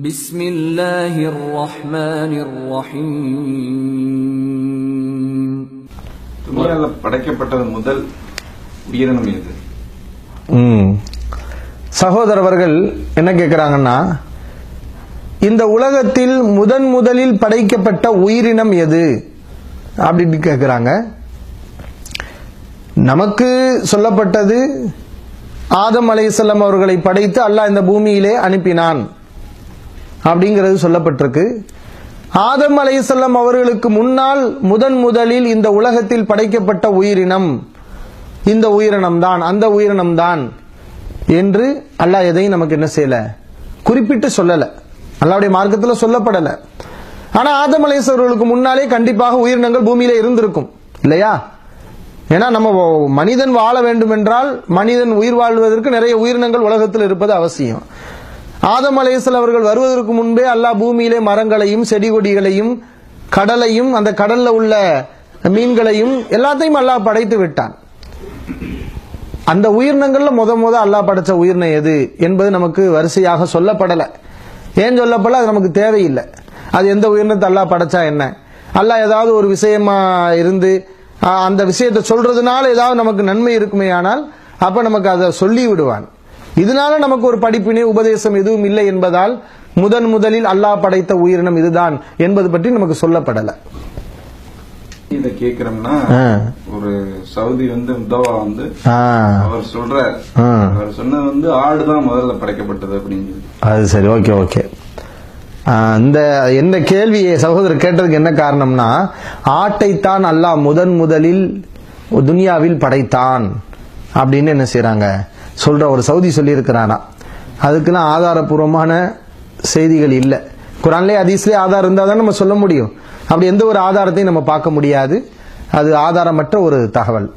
بسم الله الرحمن الرحيم துணியால படைக்கப்பட்டது முதல் உயிரினம் எது ம். சகோதரர்கள் என்ன கேட்கிறாங்கன்னா இந்த உலகத்தில் முதன் முதலில் படைக்கப்பட்ட உயிரினம் எது அப்படின்னு கேட்கிறாங்க நமக்கு சொல்லப்பட்டது ஆதம் அலைஹிஸ்ஸலாம் அவர்களை படைத்து அல்லாஹ் இந்த பூமியிலே அனுப்பினான் அப்படிங்கிறது சொல்லப்பட்டிருக்கு. ஆதம் அலைஹிஸ்ஸலாம் அவர்களுக்கு முன்னால் முதன் முதலில் இந்த உலகத்தில் படைக்கப்பட்ட உயிரினம் இந்த உயிரினம் தான் அந்த உயிரினம் தான் என்று அல்லாஹ் எதையும் நமக்கு என்ன செய்யல? குறிப்பிட்டு சொல்லல. அல்லாவுடைய மார்க்கத்தில் சொல்லப்படல. ஆனா ஆதம் அலைஹிஸ்ஸலாம் முன்னாலே கண்டிப்பாக உயிரினங்கள் பூமியில இருந்திருக்கும். இல்லையா? ஏன்னா நம்ம மனிதன் வாழ வேண்டும் என்றால் மனிதன் உயிர் வாழ்வதற்கு நிறைய உயிரினங்கள் உலகத்தில் இருப்பது அவசியம். ஆதம் அலைஹிஸ்ஸலாம் அவர்கள் வருவதற்கு முன்பே அல்லாஹ் பூமியிலே மரங்களையும் செடி கொடிகளையும் கடலையும் அந்த கடல்ல உள்ள மீன்களையும் எல்லாத்தையும் அல்லாஹ் படைத்து விட்டான். அந்த உயிரினங்கள்ல முத முத அல்லாஹ் படைச்ச உயிரினம் எது என்பது நமக்கு வரிசையாக சொல்லப்படல. ஏன் சொல்லப்படல? அது நமக்கு தேவையில்லை. அது எந்த உயிரினத்தை அல்லாஹ் படைச்சா என்ன? அல்லாஹ் ஏதாவது ஒரு விஷயமா இருந்து அந்த விஷயத்தை சொல்றதுனால ஏதாவது நமக்கு நன்மை இருக்குமே ஆனால் அப்ப நமக்கு அதை சொல்லி விடுவான் இதனால நமக்கு ஒரு படிப்பினை உபதேசம் எதுவும் இல்லை என்பதால் முதன் முதலில் அல்லாஹ் படைத்த உயிரினம் இதுதான் என்பது பற்றி நமக்கு சொல்லப்படலை இத கேக்குறோம்னா. ஒரு சவுதி வந்து முதவா வந்து அவர் சொல்ற. அவர் சொன்னது வந்து ஆடுதான் முதல்ல படைக்கப்பட்டது அப்படின்னு. அது சரி ஓகே ஓகே இந்த என்ன கேள்வியை சகோதரர் கேட்டதுக்கு என்ன காரணம்னா ஆட்டைத்தான் அல்லாஹ் முதன் முதலில் துனியாவில் படைத்தான் அப்படின்னு என்ன செய்றாங்க சொல்கிற ஒரு சவுதி சொல்லியிருக்கிறானா? அதுக்கெல்லாம் ஆதாரபூர்வமான செய்திகள் இல்லை. குரான்லேயே ஹதீஸ்லயே ஆதாரம் இருந்தால் தான் நம்ம சொல்ல முடியும். அப்படி எந்த ஒரு ஆதாரத்தையும் நம்ம பார்க்க முடியாது. அது ஆதாரமற்ற ஒரு தகவல்.